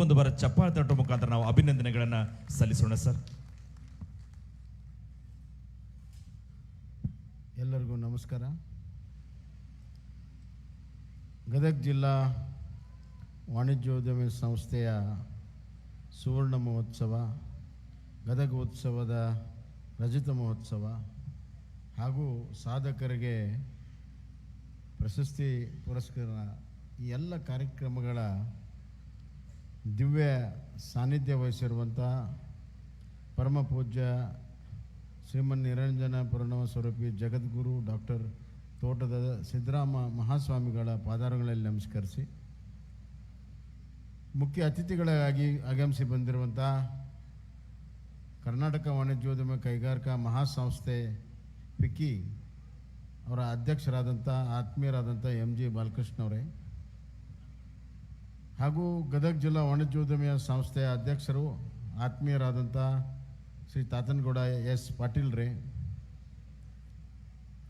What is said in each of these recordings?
ಒಂದು ಬಾರ ಚಪ್ಪಾಳೆ ತಟ್ಟುವ ಮುಖಾಂತರ ನಾವು ಅಭಿನಂದನೆಗಳನ್ನ ಸಲ್ಲಿಸೋಣ, ಸರ್. ಎಲ್ಲರಿಗೂ ನಮಸ್ಕಾರ. ಗದಗ ಜಿಲ್ಲಾ ವಾಣಿಜ್ಯೋದ್ಯಮ ಸಂಸ್ಥೆಯ ಸುವರ್ಣ ಮಹೋತ್ಸವ, ಗದಗ ಉತ್ಸವದ ರಜತ ಮಹೋತ್ಸವ ಹಾಗೂ ಸಾಧಕರಿಗೆ ಪ್ರಶಸ್ತಿ ಪುರಸ್ಕಾರ, ಈ ಎಲ್ಲ ಕಾರ್ಯಕ್ರಮಗಳ ದಿವ್ಯ ಸಾನ್ನಿಧ್ಯ ವಹಿಸಿರುವಂಥ ಪರಮ ಪೂಜ್ಯ ಶ್ರೀಮನ್ ನಿರಂಜನ ಪೂರ್ಣವ ಸ್ವರೂಪಿ ಜಗದ್ಗುರು ಡಾಕ್ಟರ್ ತೋಟದ ಸಿದ್ದರಾಮ ಮಹಾಸ್ವಾಮಿಗಳ ಪಾದಾರಗಳಲ್ಲಿ ನಮಸ್ಕರಿಸಿ. ಮುಖ್ಯ ಅತಿಥಿಗಳಾಗಿ ಆಗಮಿಸಿ ಬಂದಿರುವಂಥ ಕರ್ನಾಟಕ ವಾಣಿಜ್ಯೋದ್ಯಮ ಕೈಗಾರಿಕಾ ಮಹಾಸಂಸ್ಥೆ ಪಿಕ್ಕಿ ಅವರ ಅಧ್ಯಕ್ಷರಾದಂಥ, ಆತ್ಮೀಯರಾದಂಥ ಎಂ ಜಿ ಬಾಲಕೃಷ್ಣ ಹಾಗೂ ಗದಗ ಜಿಲ್ಲಾ ವಾಣಿಜ್ಯೋದ್ಯಮಿಯ ಸಂಸ್ಥೆಯ ಅಧ್ಯಕ್ಷರು ಆತ್ಮೀಯರಾದಂಥ ಶ್ರೀ ತಾತನಗೌಡ ಎಸ್ ಪಾಟೀಲ್ ರೀ.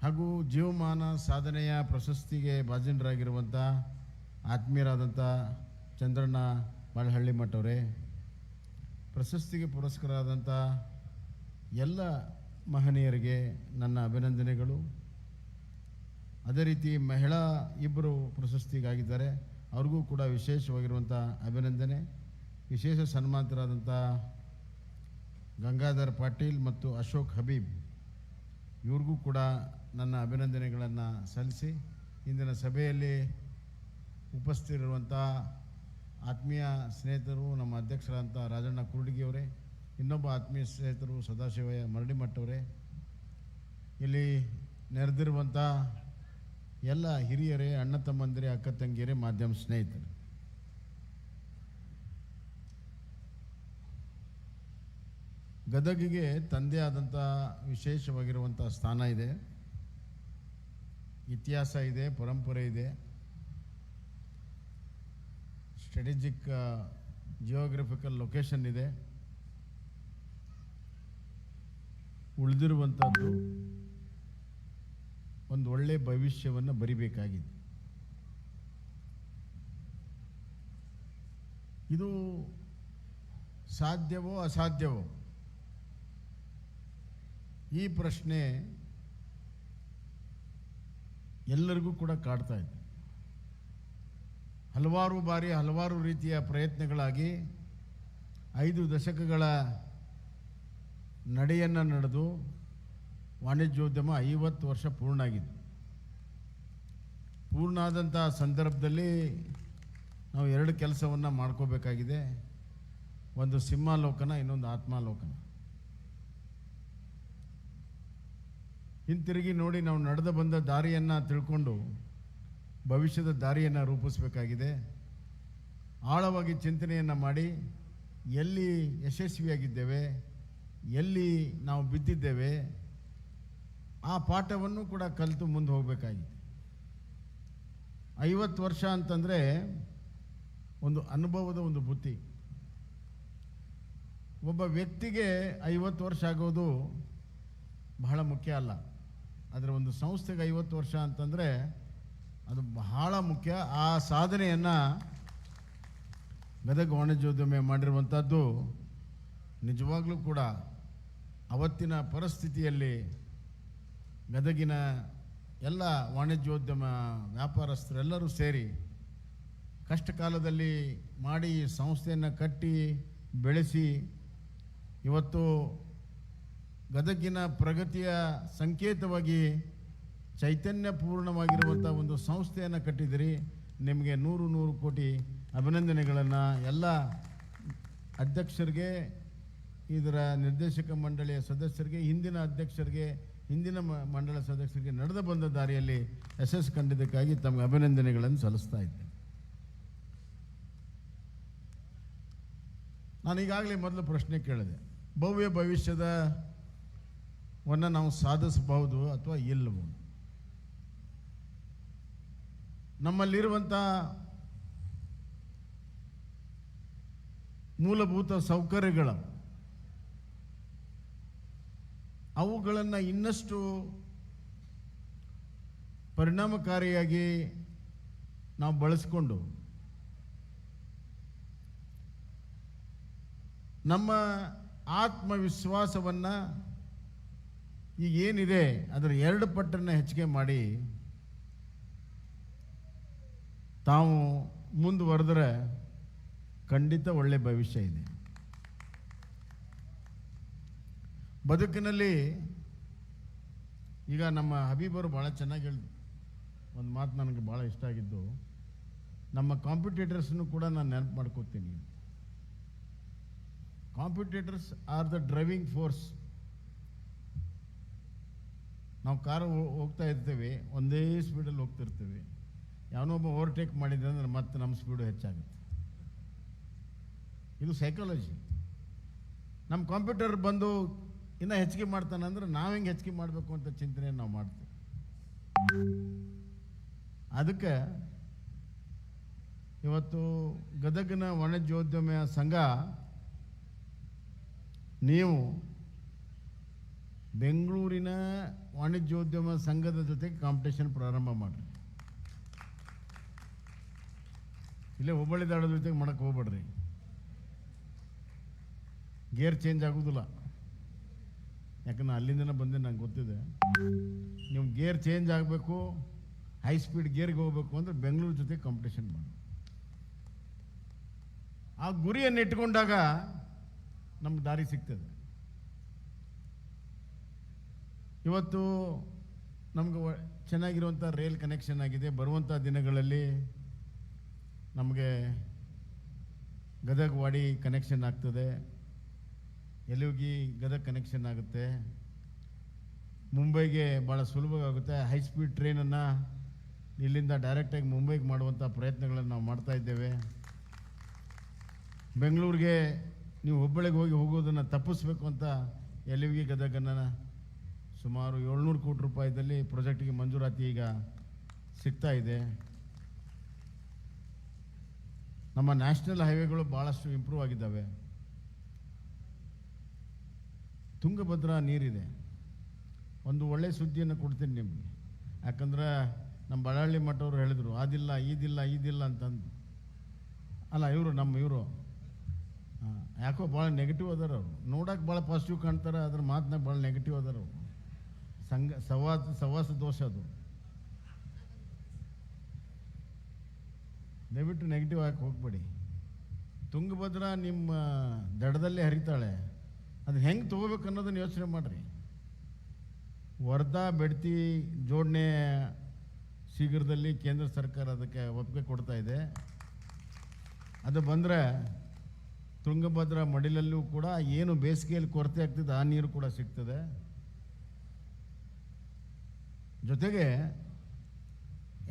ಹಾಗೂ ಜೀವಮಾನ ಸಾಧನೆಯ ಪ್ರಶಸ್ತಿಗೆ ಭಾಜನರಾಗಿರುವಂಥ ಆತ್ಮೀಯರಾದಂಥ ಚಂದ್ರಣ್ಣ ಬಾಳಹಳ್ಳಿ ಮಠವ್ರೆ ಪ್ರಶಸ್ತಿಗೆ ಪುರಸ್ಕರಾದಂಥ ಎಲ್ಲ ಮಹನೀಯರಿಗೆ ನನ್ನ ಅಭಿನಂದನೆಗಳು. ಅದೇ ರೀತಿ ಮಹಿಳಾ ಇಬ್ಬರು ಪ್ರಶಸ್ತಿಗಾಗಿದ್ದಾರೆ. ಅವ್ರಿಗೂ ಕೂಡ ವಿಶೇಷವಾಗಿರುವಂಥ ಅಭಿನಂದನೆ. ವಿಶೇಷ ಸನ್ಮಾನಿತರಾದಂಥ ಗಂಗಾಧರ್ ಪಾಟೀಲ್ ಮತ್ತು ಅಶೋಕ್ ಹಬೀಬ್, ಇವ್ರಿಗೂ ಕೂಡ ನನ್ನ ಅಭಿನಂದನೆಗಳನ್ನು ಸಲ್ಲಿಸಿ ಇಂದಿನ ಸಭೆಯಲ್ಲಿ ಉಪಸ್ಥಿತರಿರುವಂಥ ಆತ್ಮೀಯ ಸ್ನೇಹಿತರು, ನಮ್ಮ ಅಧ್ಯಕ್ಷರಾದಂಥ ರಾಜಣ್ಣ ಕುರುಡಿಗಿಯವರೇ ಇನ್ನೊಬ್ಬ ಆತ್ಮೀಯ ಸ್ನೇಹಿತರು ಸದಾಶಿವಯ್ಯ ಮರಡಿಮಠವರೇ ಇಲ್ಲಿ ನೆರೆದಿರುವಂಥ ಎಲ್ಲ ಹಿರಿಯರೇ, ಅಣ್ಣ ತಮ್ಮಂದಿರೇ, ಅಕ್ಕ ತಂಗಿಯರೇ, ಮಾಧ್ಯಮ ಸ್ನೇಹಿತರು. ಗದಗಿಗೆ ತಂದೆ ಆದಂಥ ವಿಶೇಷವಾಗಿರುವಂಥ ಸ್ಥಾನ ಇದೆ. ಇತಿಹಾಸ ಇದೆ, ಪರಂಪರೆ ಇದೆ. ಸ್ಟ್ರಾಟಜಿಕ್ ಜಿಯೋಗ್ರಫಿಕಲ್ ಲೊಕೇಶನ್ ಇದೆ. ಉಳಿದಿರುವಂಥದ್ದು ಒಂದು ಒಳ್ಳೆ ಭವಿಷ್ಯವನ್ನು ಬರಿಬೇಕಾಗಿದೆ. ಇದು ಸಾಧ್ಯವೋ ಅಸಾಧ್ಯವೋ? ಈ ಪ್ರಶ್ನೆ ಎಲ್ಲರಿಗೂ ಕೂಡ ಕಾಡ್ತಾ ಇದೆ. ಹಲವಾರು ಬಾರಿ ಹಲವಾರು ರೀತಿಯ ಪ್ರಯತ್ನಗಳಾಗಿ ಐದು ದಶಕಗಳ ನಡೆಯನ್ನು ನಡೆದು ವಾಣಿಜ್ಯೋದ್ಯಮ ಐವತ್ತು ವರ್ಷ ಪೂರ್ಣ ಆಗಿದೆ ಪೂರ್ಣ ಆದಂಥ ಸಂದರ್ಭದಲ್ಲಿ ನಾವು ಎರಡು ಕೆಲಸವನ್ನು ಮಾಡ್ಕೋಬೇಕಾಗಿದೆ. ಒಂದು ಸಿಂಹಾಲೋಕನ, ಇನ್ನೊಂದು ಆತ್ಮಾಲೋಕನ. ಹಿಂತಿರುಗಿ ನೋಡಿ ನಾವು ನಡೆದು ಬಂದ ದಾರಿಯನ್ನು ತಿಳ್ಕೊಂಡು ಭವಿಷ್ಯದ ದಾರಿಯನ್ನು ರೂಪಿಸಬೇಕಾಗಿದೆ. ಆಳವಾಗಿ ಚಿಂತನೆಯನ್ನು ಮಾಡಿ ಎಲ್ಲಿ ಯಶಸ್ವಿಯಾಗಿದ್ದೇವೆ, ಎಲ್ಲಿ ನಾವು ಬಿದ್ದಿದ್ದೇವೆ ಆ ಪಾಠವನ್ನು ಕೂಡ ಕಲಿತು ಮುಂದೆ ಹೋಗಬೇಕಾಗಿದೆ ಐವತ್ತು ವರ್ಷ ಅಂತಂದರೆ ಒಂದು ಅನುಭವದ ಒಂದು ಬುತ್ತಿ ಒಬ್ಬ ವ್ಯಕ್ತಿಗೆ ಐವತ್ತು ವರ್ಷ ಆಗೋದು ಬಹಳ ಮುಖ್ಯ ಅಲ್ಲ. ಆದರೆ ಒಂದು ಸಂಸ್ಥೆಗೆ ಐವತ್ತು ವರ್ಷ ಅಂತಂದರೆ ಅದು ಬಹಳ ಮುಖ್ಯ. ಆ ಸಾಧನೆಯನ್ನು ಗದಗ ವಾಣಿಜ್ಯೋದ್ಯಮ ಮಾಡಿರುವಂಥದ್ದು ನಿಜವಾಗ್ಲೂ ಕೂಡ ಅವತ್ತಿನ ಪರಿಸ್ಥಿತಿಯಲ್ಲಿ ಗದಗಿನ ಎಲ್ಲ ವಾಣಿಜ್ಯೋದ್ಯಮ ವ್ಯಾಪಾರಸ್ಥರೆಲ್ಲರೂ ಸೇರಿ ಕಷ್ಟ ಕಾಲದಲ್ಲಿ ಮಾಡಿ ಸಂಸ್ಥೆಯನ್ನು ಕಟ್ಟಿ, ಬೆಳೆಸಿ, ಇವತ್ತು ಗದಗಿನ ಪ್ರಗತಿಯ ಸಂಕೇತವಾಗಿ ಚೈತನ್ಯಪೂರ್ಣವಾಗಿರುವಂಥ ಒಂದು ಸಂಸ್ಥೆಯನ್ನು ಕಟ್ಟಿದಿರಿ ನಿಮಗೆ ನೂರು ನೂರು ಕೋಟಿ ಅಭಿನಂದನೆಗಳನ್ನು ಎಲ್ಲ ಅಧ್ಯಕ್ಷರಿಗೆ, ಇದರ ನಿರ್ದೇಶಕ ಮಂಡಳಿಯ ಸದಸ್ಯರಿಗೆ, ಹಿಂದಿನ ಅಧ್ಯಕ್ಷರಿಗೆ ಹಿಂದಿನ ಮಂಡಳ ಸದಸ್ಯರಿಗೆ ನಡೆದು ಬಂದ ದಾರಿಯಲ್ಲಿ ಯಶಸ್ಸು ಕಂಡಿದ್ದಕ್ಕಾಗಿ ತಮಗೆ ಅಭಿನಂದನೆಗಳನ್ನು ಸಲ್ಲಿಸ್ತಾ ಇದ್ದೆ. ನಾನು ಈಗಾಗಲೇ ಮೊದಲು ಪ್ರಶ್ನೆ ಕೇಳಿದೆ. ಭವ್ಯ ಭವಿಷ್ಯದ ವನ್ನು ನಾವು ಸಾಧಿಸಬಹುದು ಅಥವಾ ಇಲ್ಲವೋ? ನಮ್ಮಲ್ಲಿರುವಂಥ ಮೂಲಭೂತ ಸೌಕರ್ಯಗಳು ಅವುಗಳನ್ನು ಇನ್ನಷ್ಟು ಪರಿಣಾಮಕಾರಿಯಾಗಿ ನಾವು ಬಳಸಿಕೊಂಡು ನಮ್ಮ ಆತ್ಮವಿಶ್ವಾಸವನ್ನು ಈಗ ಏನಿದೆ ಅದರ ಎರಡು ಪಟ್ಟನ್ನು ಹೆಚ್ಚಿಗೆ ಮಾಡಿ ತಾವು ಮುಂದುವರೆದ್ರೆ ಖಂಡಿತ ಒಳ್ಳೆ ಭವಿಷ್ಯ ಇದೆ. ಬದುಕಿನಲ್ಲಿ ಈಗ ನಮ್ಮ ಹಬೀಬರು ಭಾಳ ಚೆನ್ನಾಗಿ ಹೇಳಿದ್ರು ಒಂದು ಮಾತು ನನಗೆ ಭಾಳ ಇಷ್ಟ ಆಗಿದ್ದು, ನಮ್ಮ ಕಾಂಪಿಟೇಟರ್ಸ್ನು ಕೂಡ ನಾನು ನೆನಪು ಮಾಡ್ಕೋತೀನಿ. Competitors are the driving force. ನಾವು ಕಾರು ಹೋಗ್ತಾ ಇರ್ತೇವೆ, ಒಂದೇ ಸ್ಪೀಡಲ್ಲಿ ಹೋಗ್ತಿರ್ತೇವೆ. ಯಾವನೋ ಒಬ್ಬ ಓವರ್ಟೇಕ್ ಮಾಡಿದ್ರೆ ಅಂದ್ರೆ ಮತ್ತೆ ನಮ್ಮ ಸ್ಪೀಡು ಹೆಚ್ಚಾಗುತ್ತೆ. ಇದು ಸೈಕಾಲಜಿ. ನಮ್ಮ ಕಂಪ್ಯೂಟರ್ ಬಂದು ಇನ್ನೂ ಹೆಚ್ಚಿಗೆ ಮಾಡ್ತಾನೆ ಅಂದ್ರೆ ನಾವು ಹೆಂಗೆ ಹೆಚ್ಚಿಗೆ ಮಾಡಬೇಕು ಅಂತ ಚಿಂತನೆ ನಾವು ಮಾಡ್ತೀವಿ. ಅದಕ್ಕೆ ಇವತ್ತು ಗದಗಿನ ವಾಣಿಜ್ಯೋದ್ಯಮ ಸಂಘ ನೀವು ಬೆಂಗಳೂರಿನ ವಾಣಿಜ್ಯೋದ್ಯಮ ಸಂಘದ ಜೊತೆಗೆ ಕಾಂಪಿಟೇಷನ್ ಪ್ರಾರಂಭ ಮಾಡಿರಿ. ಇಲ್ಲೇ ಹುಬ್ಬಳ್ಳಿ ದಾಡೋದ್ರ ಜೊತೆಗೆ ಮಾಡಕ್ಕೆ ಹೋಗ್ಬೇಡ್ರಿ. ಗೇರ್ ಚೇಂಜ್ ಆಗೋದಿಲ್ಲ. ಯಾಕಂದ್ರೆ ಅಲ್ಲಿಂದನೇ ಬಂದೆ ನಂಗೆ ಗೊತ್ತಿದೆ. ನೀವು ಗೇರ್ ಚೇಂಜ್ ಆಗಬೇಕು, ಹೈ ಸ್ಪೀಡ್ ಗೇರ್ಗೆ ಹೋಗ್ಬೇಕು ಅಂದ್ರೆ ಬೆಂಗಳೂರು ಜೊತೆ ಕಾಂಪಿಟೇಷನ್ ಮಾಡಿ ಆ ಗುರಿಯನ್ನು ಇಟ್ಕೊಂಡಾಗ ನಮ್ಗೆ ದಾರಿ ಸಿಗ್ತದೆ. ಇವತ್ತು ನಮ್ಗೆ ಚೆನ್ನಾಗಿರುವಂಥ ರೈಲ್ ಕನೆಕ್ಷನ್ ಆಗಿದೆ. ಬರುವಂಥ ದಿನಗಳಲ್ಲಿ ನಮಗೆ ಗದಗ ವಾಡಿ ಕನೆಕ್ಷನ್ ಆಗ್ತದೆ. ಎಲುಗಿ ಗದಗ ಕನೆಕ್ಷನ್ ಆಗುತ್ತೆ? ಮುಂಬೈಗೆ ಭಾಳ ಸುಲಭವಾಗುತ್ತೆ. ಹೈ ಸ್ಪೀಡ್ ಟ್ರೈನನ್ನು ಇಲ್ಲಿಂದ ಡೈರೆಕ್ಟಾಗಿ ಮುಂಬೈಗೆ ಮಾಡುವಂಥ ಪ್ರಯತ್ನಗಳನ್ನು ನಾವು ಮಾಡ್ತಾ ಇದ್ದೇವೆ. ಬೆಂಗಳೂರಿಗೆ ನೀವು ಹುಬ್ಬಳ್ಳಿಗೆ ಹೋಗಿ ಹೋಗೋದನ್ನು ತಪ್ಪಿಸ್ಬೇಕು ಅಂತ ಎಲ್ಲಿಗೆ ಗದಗನ್ನು ಸುಮಾರು ಏಳ್ನೂರು ಕೋಟಿ ರೂಪಾಯಿದಲ್ಲಿ ಪ್ರಾಜೆಕ್ಟಿಗೆ ಮಂಜೂರಾತಿ ಈಗ ಸಿಗ್ತಾ ಇದೆ. ನಮ್ಮ ನ್ಯಾಷನಲ್ ಹೈವೇಗಳು ಭಾಳಷ್ಟು ಇಂಪ್ರೂವ್ ಆಗಿದ್ದಾವೆ. ತುಂಗಭದ್ರಾ ನೀರಿದೆ. ಒಂದು ಒಳ್ಳೆ ಸುದ್ದಿಯನ್ನು ಕೊಡ್ತೀನಿ ನಿಮಗೆ. ಯಾಕಂದ್ರೆ ನಮ್ಮ ಬಳ್ಳಾಳ್ಳಿ ಮಠವರು ಹೇಳಿದರು ಅದಿಲ್ಲ ಇದಿಲ್ಲ ಇದಿಲ್ಲ ಅಂತಂದು. ಅಲ್ಲ, ಇವರು ನಮ್ಮ ಇವರು. ಯಾಕೋ ಭಾಳ ನೆಗೆಟಿವ್ ಅದಾರ ಅವರು. ನೋಡೋಕೆ ಭಾಳ ಪಾಸಿಟಿವ್ ಕಾಣ್ತಾರೆ ಅದ್ರ ಮಾತನಾಗ ಭಾಳ ನೆಗೆಟಿವ್ ಅದಾರ ಅವರು. ಸಂಘ ಸವಾಸ ಸವಾಸ ದೋಷ ಅದು. ದಯವಿಟ್ಟು ನೆಗೆಟಿವ್ ಆಗಿ ಹೋಗ್ಬೇಡಿ. ತುಂಗಭದ್ರಾ ನಿಮ್ಮ ದಡದಲ್ಲೇ ಹರಿತಾಳೆ. ಅದು ಹೆಂಗೆ ತೊಗೋಬೇಕು ಅನ್ನೋದನ್ನು ಯೋಚನೆ ಮಾಡಿರಿ. ವರ್ಧಾ ಬೆಡ್ತಿ ಜೋಡಣೆ ಶೀಘ್ರದಲ್ಲಿ ಕೇಂದ್ರ ಸರ್ಕಾರ ಅದಕ್ಕೆ ಒಪ್ಪಿಗೆ ಕೊಡ್ತಾ ಇದೆ. ಅದು ಬಂದರೆ ತುಂಗಭದ್ರಾ ಮಡಿಲಲ್ಲೂ ಕೂಡ ಏನು ಬೇಸಿಗೆಯಲ್ಲಿ ಕೊರತೆ ಆಗ್ತದೆ ಆ ನೀರು ಕೂಡ ಸಿಗ್ತದೆ. ಜೊತೆಗೆ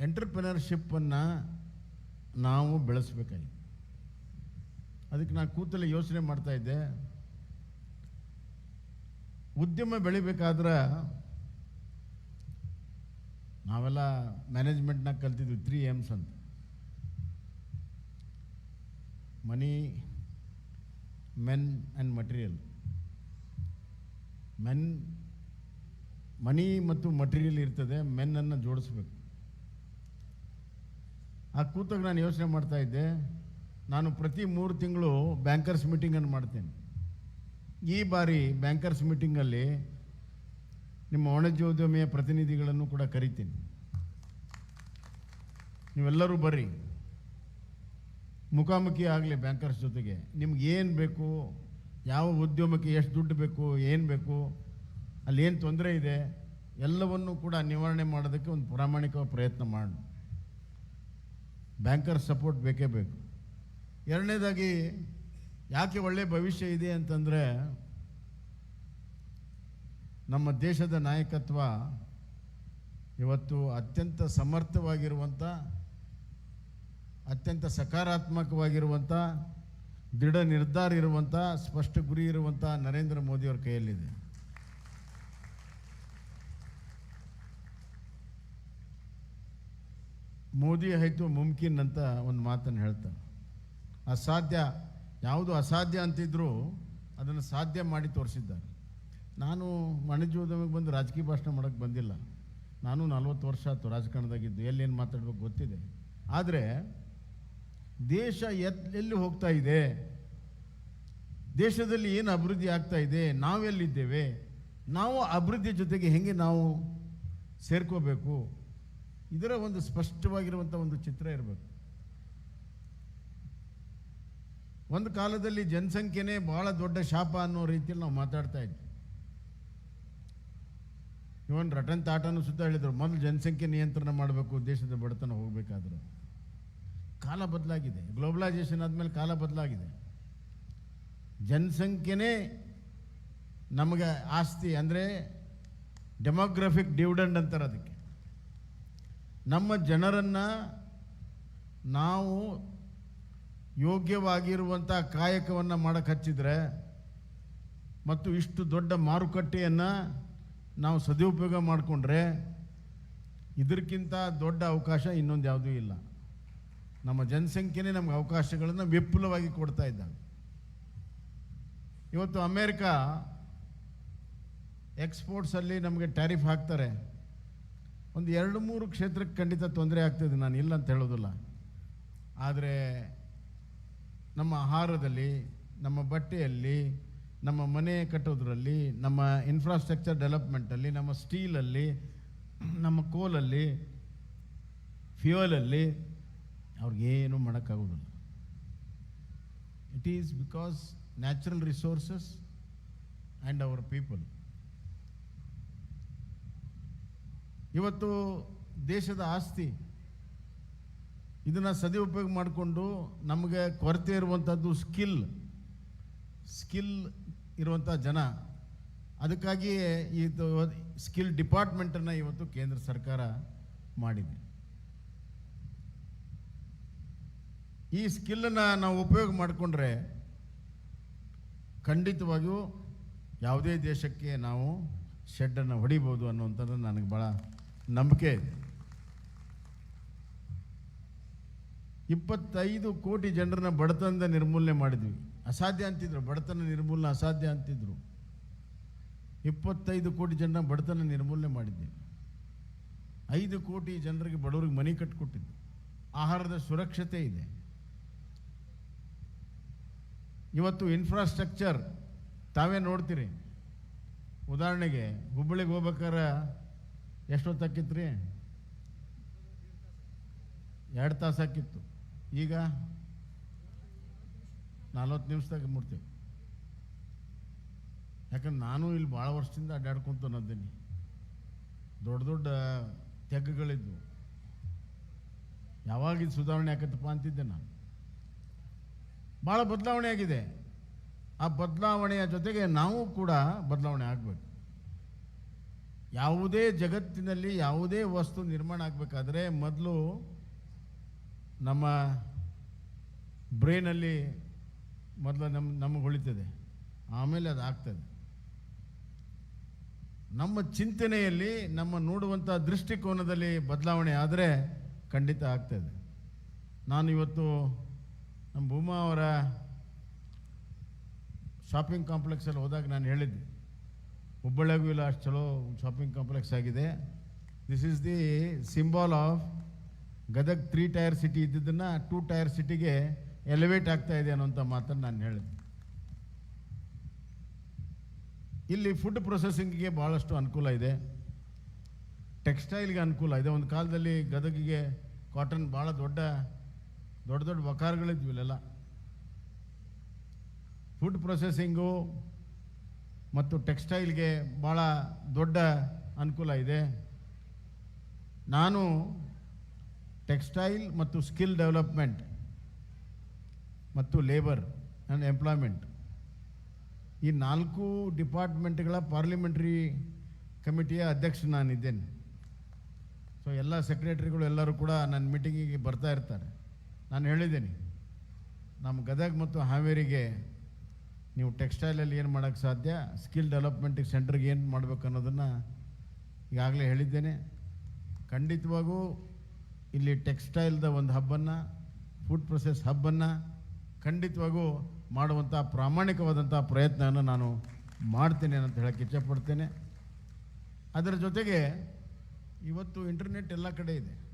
ಎಂಟರ್ಪ್ರಿನರ್ಶಿಪ್ಪನ್ನು ನಾವು ಬೆಳೆಸ್ಬೇಕಾಗಿ ಅದಕ್ಕೆ ನಾನು ಕೂತಲ್ಲಿ ಯೋಚನೆ ಮಾಡ್ತಾ ಇದ್ದೆ. ಉದ್ಯಮ ಬೆಳಿಬೇಕಾದ್ರೆ ನಾವೆಲ್ಲ ಮ್ಯಾನೇಜ್ಮೆಂಟ್ನಾಗ ಕಲ್ತಿದ್ವಿ ತ್ರೀ ಏಮ್ಸ್ ಅಂತ. Money men and material men money ಮತ್ತು ಮಟೀರಿಯಲ್ ಇರ್ತದೆ ಮೆನ್ನನ್ನು ಜೋಡಿಸ್ಬೇಕು. ಆ ಕೂತಾಗ ನಾನು ಯೋಚನೆ ಮಾಡ್ತಾ ಇದ್ದೆ, ನಾನು ಪ್ರತಿ ಮೂರು ತಿಂಗಳು ಬ್ಯಾಂಕರ್ಸ್ ಮೀಟಿಂಗನ್ನು ಮಾಡ್ತೇನೆ. ಈ ಬಾರಿ ಬ್ಯಾಂಕರ್ಸ್ ಮೀಟಿಂಗಲ್ಲಿ ನಿಮ್ಮ ವಾಣಿಜ್ಯೋದ್ಯಮಿಯ ಪ್ರತಿನಿಧಿಗಳನ್ನು ಕೂಡ ಕರಿತೀನಿ. ನೀವೆಲ್ಲರೂ ಬರ್ರಿ. ಮುಖಾಮುಖಿ ಆಗಲಿ ಬ್ಯಾಂಕರ್ಸ್ ಜೊತೆಗೆ. ನಿಮ್ಗೆ ಏನು ಬೇಕು, ಯಾವ ಉದ್ಯಮಕ್ಕೆ ಎಷ್ಟು ದುಡ್ಡು ಬೇಕು, ಏನು ಬೇಕು, ಅಲ್ಲಿ ಏನು ತೊಂದರೆ ಇದೆ, ಎಲ್ಲವನ್ನೂ ಕೂಡ ನಿವಾರಣೆ ಮಾಡೋದಕ್ಕೆ ಒಂದು ಪ್ರಾಮಾಣಿಕ ಪ್ರಯತ್ನ ಮಾಡಿ. ಬ್ಯಾಂಕರ್ ಸಪೋರ್ಟ್ ಬೇಕೇ ಬೇಕು. ಎರಡನೇದಾಗಿ ಯಾಕೆ ಒಳ್ಳೆ ಭವಿಷ್ಯ ಇದೆ ಅಂತಂದರೆ ನಮ್ಮ ದೇಶದ ನಾಯಕತ್ವ ಇವತ್ತು ಅತ್ಯಂತ ಸಮರ್ಥವಾಗಿರುವಂಥ, ಅತ್ಯಂತ ಸಕಾರಾತ್ಮಕವಾಗಿರುವಂಥ, ದೃಢ ನಿರ್ಧಾರ ಇರುವಂಥ, ಸ್ಪಷ್ಟ ಗುರಿ ಇರುವಂಥ ನರೇಂದ್ರ ಮೋದಿಯವರ ಕೈಯಲ್ಲಿದೆ. ಮೋದಿ ಆಯಿತು ಮುಮ್ಕಿನ್ ಅಂತ ಒಂದು ಮಾತನ್ನು ಹೇಳ್ತಾರೆ ಅಸಾಧ್ಯ ಯಾವುದು ಅಸಾಧ್ಯ ಅಂತಿದ್ರು ಅದನ್ನು ಸಾಧ್ಯ ಮಾಡಿ ತೋರಿಸಿದ್ದಾರೆ. ನಾನು ವಾಣಿಜ್ಯೋದ್ಯಮಕ್ಕೆ ಬಂದು ರಾಜಕೀಯ ಭಾಷಣ ಮಾಡೋಕ್ಕೆ ಬಂದಿಲ್ಲ. ನಾನು ನಲ್ವತ್ತು ವರ್ಷ ಆಯ್ತು ರಾಜಕಾರಣದಾಗಿದ್ದು ಎಲ್ಲೇನು ಮಾತಾಡ್ಬೇಕು ಗೊತ್ತಿದೆ. ಆದರೆ ದೇಶ ಎತ್, ಎಲ್ಲಿ ಹೋಗ್ತಾ ಇದೆ? ದೇಶದಲ್ಲಿ ಏನು ಅಭಿವೃದ್ಧಿ ಆಗ್ತಾ ಇದೆ? ನಾವೆಲ್ಲಿದ್ದೇವೆ ನಾವು ಅಭಿವೃದ್ಧಿ ಜೊತೆಗೆ ಹೆಂಗೆ ನಾವು ಸೇರ್ಕೋಬೇಕು? ಇದರ ಒಂದು ಸ್ಪಷ್ಟವಾಗಿರುವಂಥ ಒಂದು ಚಿತ್ರ ಇರಬೇಕು. ಒಂದು ಕಾಲದಲ್ಲಿ ಜನಸಂಖ್ಯೆನೇ ಬಹಳ ದೊಡ್ಡ ಶಾಪ ಅನ್ನೋ ರೀತಿಯಲ್ಲಿ ನಾವು ಮಾತಾಡ್ತಾ ಇದ್ವಿ. ಇವನ್ ರಟನ್ ತಾಟನೂ ಸುತ್ತ ಹೇಳಿದರು, ಮೊದಲು ಜನಸಂಖ್ಯೆ ನಿಯಂತ್ರಣ ಮಾಡಬೇಕು, ದೇಶದ ಬಡತನ ಹೋಗಬೇಕಾದ್ರೆ. ಕಾಲ ಬದಲಾಗಿದೆ. ಗ್ಲೋಬಲೈಸೇಷನ್ ಆದಮೇಲೆ ಕಾಲ ಬದಲಾಗಿದೆ. ಜನಸಂಖ್ಯೆನೇ ನಮಗೆ ಆಸ್ತಿ ಅಂದರೆ ಡೆಮೋಗ್ರಫಿಕ್ ಡಿವಿಡೆಂಡ್ ಅಂತಾರೆ ಅದಕ್ಕೆ. ನಮ್ಮ ಜನರನ್ನು ನಾವು ಯೋಗ್ಯವಾಗಿರುವಂಥ ಕಾಯಕವನ್ನು ಮಾಡಕ್ಕೆ ಹಚ್ಚಿದರೆ ಮತ್ತು ಇಷ್ಟು ದೊಡ್ಡ ಮಾರುಕಟ್ಟೆಯನ್ನು ನಾವು ಸದುಪಯೋಗ ಮಾಡಿಕೊಂಡ್ರೆ ಇದಕ್ಕಿಂತ ದೊಡ್ಡ ಅವಕಾಶ ಇನ್ನೊಂದು ಯಾವುದೂ ಇಲ್ಲ. ನಮ್ಮ ಜನಸಂಖ್ಯೆನೇ ನಮ್ಗೆ ಅವಕಾಶಗಳನ್ನು ವಿಪುಲವಾಗಿ ಕೊಡ್ತಾ ಇದ್ದಾವೆ. ಇವತ್ತು ಅಮೇರಿಕಾ ಎಕ್ಸ್ಪೋರ್ಟ್ಸಲ್ಲಿ ನಮಗೆ ಟ್ಯಾರಿಫ್ ಹಾಕ್ತಾರೆ. ಒಂದು ಎರಡು ಮೂರು ಕ್ಷೇತ್ರಕ್ಕೆ ಖಂಡಿತ ತೊಂದರೆ ಆಗ್ತದೆ ನಾನು ಇಲ್ಲ ಅಂತ ಹೇಳೋದಿಲ್ಲ. ಆದರೆ ನಮ್ಮ ಆಹಾರದಲ್ಲಿ, ನಮ್ಮ ಬಟ್ಟೆಯಲ್ಲಿ, ನಮ್ಮ ಮನೆ ಕಟ್ಟೋದ್ರಲ್ಲಿ, ನಮ್ಮ ಇನ್ಫ್ರಾಸ್ಟ್ರಕ್ಚರ್ ಡೆವಲಪ್ಮೆಂಟಲ್ಲಿ ನಮ್ಮ ಸ್ಟೀಲಲ್ಲಿ ನಮ್ಮ ಕೋಲಲ್ಲಿ ಫ್ಯೂಯಲಲ್ಲಿ ಅವ್ರಿಗೇನು ಮಾಡೋಕ್ಕಾಗೋದಿಲ್ಲ. It is because natural resources and our people ಇವತ್ತು ದೇಶದ ಆಸ್ತಿ ಇದನ್ನು ಸದುಪಯೋಗ ಮಾಡಿಕೊಂಡು ನಮಗೆ ಕೊರತೆ ಇರುವಂಥದ್ದು ಸ್ಕಿಲ್. ಸ್ಕಿಲ್ ಇರುವಂಥ ಜನ. ಅದಕ್ಕಾಗಿಯೇ ಇದು ಸ್ಕಿಲ್ ಡಿಪಾರ್ಟ್ಮೆಂಟನ್ನು ಇವತ್ತು ಕೇಂದ್ರ ಸರ್ಕಾರ ಮಾಡಿದೆ. ಈ ಸ್ಕಿಲ್ಲನ್ನು ನಾವು ಉಪಯೋಗ ಮಾಡಿಕೊಂಡ್ರೆ ಖಂಡಿತವಾಗಿಯೂ ಯಾವುದೇ ದೇಶಕ್ಕೆ ನಾವು ಶೆಡ್ಡನ್ನು ಹೊಡಿಬೋದು ಅನ್ನುವಂಥದ್ದು ನನಗೆ ಭಾಳ ನಂಬಿಕೆ ಇದೆ. ಇಪ್ಪತ್ತೈದು ಕೋಟಿ ಜನರನ್ನ ಬಡತನದ ನಿರ್ಮೂಲನೆ ಮಾಡಿದ್ವಿ. ಅಸಾಧ್ಯ ಅಂತಿದ್ರು, ಬಡತನ ನಿರ್ಮೂಲನೆ ಅಸಾಧ್ಯ ಅಂತಿದ್ರು. ಇಪ್ಪತ್ತೈದು ಕೋಟಿ ಜನರ ಬಡತನ ನಿರ್ಮೂಲನೆ ಮಾಡಿದ್ವಿ. ಐದು ಕೋಟಿ ಜನರಿಗೆ ಬಡವರಿಗೆ ಮನೆ ಕಟ್ಟಿಕೊಟ್ಟಿದ್ದು ಆಹಾರದ ಸುರಕ್ಷತೆ ಇದೆ. ಇವತ್ತು ಇನ್ಫ್ರಾಸ್ಟ್ರಕ್ಚರ್ ತಾವೇ ನೋಡ್ತೀರಿ. ಉದಾಹರಣೆಗೆ ಹುಬ್ಬಳ್ಳಿಗೆ ಹೋಗ್ಬೇಕಾರೆ ಎಷ್ಟೊತ್ತಾಕಿತ್ತು ರೀ ಎರಡು ತಾಸು ಹಾಕಿತ್ತು. ಈಗ ನಲ್ವತ್ತು ನಿಮಿಷದಾಗ ಮುಟ್ತೇವೆ. ಯಾಕಂದ್ರೆ ನಾನು ಇಲ್ಲಿ ಭಾಳ ವರ್ಷದಿಂದ ಅಡ್ಡಾಡ್ಕೊಂತ ನದ್ದೀನಿ ದೊಡ್ಡ ದೊಡ್ಡ ತೆಗ್ಗುಗಳಿದ್ವು. ಯಾವಾಗ ಇದು ಸುಧಾರಣೆ ಆಕತ್ತಪ್ಪ ಅಂತಿದ್ದೆ ನಾನು. ಭಾಳ ಬದಲಾವಣೆ ಆಗಿದೆ. ಆ ಬದಲಾವಣೆಯ ಜೊತೆಗೆ ನಾವು ಕೂಡ ಬದಲಾವಣೆ ಆಗಬೇಕು. ಯಾವುದೇ ಜಗತ್ತಿನಲ್ಲಿ ಯಾವುದೇ ವಸ್ತು ನಿರ್ಮಾಣ ಆಗಬೇಕಾದ್ರೆ ಮೊದಲು ನಮ್ಮ ಬ್ರೈನಲ್ಲಿ ಮೊದಲು ನಮ್ಮ ನಮಗೆ ಉಳಿತದೆ ಆಮೇಲೆ ಅದು ಆಗ್ತದೆ. ನಮ್ಮ ಚಿಂತನೆಯಲ್ಲಿ, ನಮ್ಮ ನೋಡುವಂಥ ದೃಷ್ಟಿಕೋನದಲ್ಲಿ ಬದಲಾವಣೆ ಆದರೆ ಖಂಡಿತ ಆಗ್ತದೆ. ನಾನು ಇವತ್ತು ನಮ್ಮ ಭೂಮಾ ಅವರ ಶಾಪಿಂಗ್ ಕಾಂಪ್ಲೆಕ್ಸಲ್ಲಿ ಹೋದಾಗ ನಾನು ಹೇಳಿದ್ದೆ. ಹುಬ್ಬಳ್ಳಿಯಾಗೂ ಇಲ್ಲ, ಅಷ್ಟು ಚಲೋ ಶಾಪಿಂಗ್ ಕಾಂಪ್ಲೆಕ್ಸ್ ಆಗಿದೆ. This is the symbol of Gadag three tier city ಇದ್ದಿದ್ದನ್ನು two tier ಸಿಟಿಗೆ ಎಲಿವೇಟ್ ಆಗ್ತಾ ಇದೆ ಅನ್ನೋಂಥ ಮಾತನ್ನು ನಾನು ಹೇಳಿದೆ ಇಲ್ಲಿ ಫುಡ್ ಪ್ರೊಸೆಸಿಂಗಿಗೆ ಭಾಳಷ್ಟು ಅನುಕೂಲ ಇದೆ. ಟೆಕ್ಸ್ಟೈಲ್ಗೆ ಅನುಕೂಲ ಇದೆ. ಒಂದು ಕಾಲದಲ್ಲಿ ಗದಗಿಗೆ ಕಾಟನ್ ಭಾಳ ದೊಡ್ಡ ದೊಡ್ಡ ದೊಡ್ಡ ವಕಾರಗಳಿದ್ವಿ ಇಲ್ಲೆಲ್ಲ. ಫುಡ್ ಪ್ರೊಸೆಸಿಂಗು ಮತ್ತು ಟೆಕ್ಸ್ಟೈಲ್ಗೆ ಭಾಳ ದೊಡ್ಡ ಅನುಕೂಲ ಇದೆ. ನಾನು ಟೆಕ್ಸ್ಟೈಲ್ ಮತ್ತು ಸ್ಕಿಲ್ ಡೆವಲಪ್ಮೆಂಟ್ ಮತ್ತು ಲೇಬರ್ ಆ್ಯಂಡ್ ಎಂಪ್ಲಾಯ್ಮೆಂಟ್ ಈ ನಾಲ್ಕು ಡಿಪಾರ್ಟ್ಮೆಂಟ್ಗಳ ಪಾರ್ಲಿಮೆಂಟ್ರಿ ಕಮಿಟಿಯ ಅಧ್ಯಕ್ಷ ನಾನಿದ್ದೇನೆ. ಸೊ ಎಲ್ಲ ಸೆಕ್ರೆಟರಿಗಳು ಎಲ್ಲರೂ ಕೂಡ ನನ್ನ ಮೀಟಿಂಗಿಗೆ ಬರ್ತಾ ಇರ್ತಾರೆ. ನಾನು ಹೇಳಿದ್ದೀನಿ, ನಮ್ಮ ಗದಗ ಮತ್ತು ಹಾವೇರಿಗೆ ನೀವು ಟೆಕ್ಸ್ಟೈಲಲ್ಲಿ ಏನು ಮಾಡೋಕ್ಕೆ ಸಾಧ್ಯ ಸ್ಕಿಲ್ ಡೆವಲಪ್ಮೆಂಟಿಗೆ ಸೆಂಟ್ರಿಗೆ ಏನು ಮಾಡಬೇಕು ಅನ್ನೋದನ್ನು ಈಗಾಗಲೇ ಹೇಳಿದ್ದೇನೆ. ಖಂಡಿತವಾಗೂ ಇಲ್ಲಿ ಟೆಕ್ಸ್ಟೈಲ್ದ ಒಂದು ಹಬ್ಬನ್ನು ಫುಡ್ ಪ್ರೊಸೆಸ್ ಹಬ್ಬನ್ನು ಖಂಡಿತವಾಗೂ ಮಾಡುವಂಥ ಪ್ರಾಮಾಣಿಕವಾದಂಥ ಪ್ರಯತ್ನವನ್ನು ನಾನು ಮಾಡ್ತೇನೆ ಅಂತ ಹೇಳಕ್ಕೆ ಇಚ್ಛಪಡ್ತೇನೆ. ಅದರ ಜೊತೆಗೆ ಇವತ್ತು ಇಂಟರ್ನೆಟ್ ಎಲ್ಲ ಕಡೆ ಇದೆ.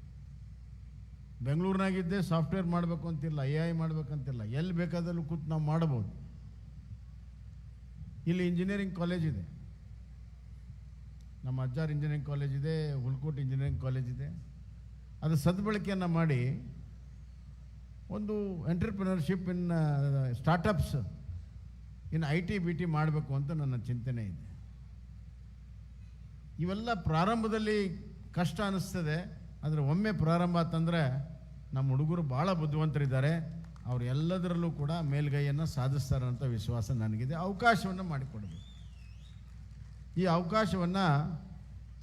ಬೆಂಗಳೂರಿನಾಗಿದ್ದೆ ಸಾಫ್ಟ್ವೇರ್ ಮಾಡಬೇಕು ಅಂತಿಲ್ಲ ಎ ಐ ಮಾಡಬೇಕಂತಿಲ್ಲ ಎಲ್ಲಿ ಬೇಕಾದಲ್ಲೂ ಕೂತು ನಾವು ಮಾಡಬಹುದು. ಇಲ್ಲಿ ಇಂಜಿನಿಯರಿಂಗ್ ಕಾಲೇಜ್ ಇದೆ. ನಮ್ಮ ಅಜ್ಜಾರ್ ಇಂಜಿನಿಯರಿಂಗ್ ಕಾಲೇಜ್ ಇದೆ, ಹುಲ್ಕೋಟ್ ಇಂಜಿನಿಯರಿಂಗ್ ಕಾಲೇಜ್ ಇದೆ. ಅದು ಸದ್ಬಳಕೆಯನ್ನು ಮಾಡಿ ಒಂದು entrepreneurship in startups in I T B T ಮಾಡಬೇಕು ಅಂತ ನನ್ನ ಚಿಂತನೆ ಇದೆ. ಇವೆಲ್ಲ ಪ್ರಾರಂಭದಲ್ಲಿ ಕಷ್ಟ ಅನ್ನಿಸ್ತದೆ ಆದರೆ ಒಮ್ಮೆ ಪ್ರಾರಂಭ ಆತಂದರೆ ನಮ್ಮ ಹುಡುಗರು ಭಾಳ ಬುದ್ಧಿವಂತರಿದ್ದಾರೆ. ಅವರು ಎಲ್ಲದರಲ್ಲೂ ಕೂಡ ಮೇಲ್ಗೈಯನ್ನು ಸಾಧಿಸ್ತಾರೆ ಅಂತ ವಿಶ್ವಾಸ ನನಗಿದೆ. ಅವಕಾಶವನ್ನು ಮಾಡಿಕೊಡಬೇಕು. ಈ ಅವಕಾಶವನ್ನು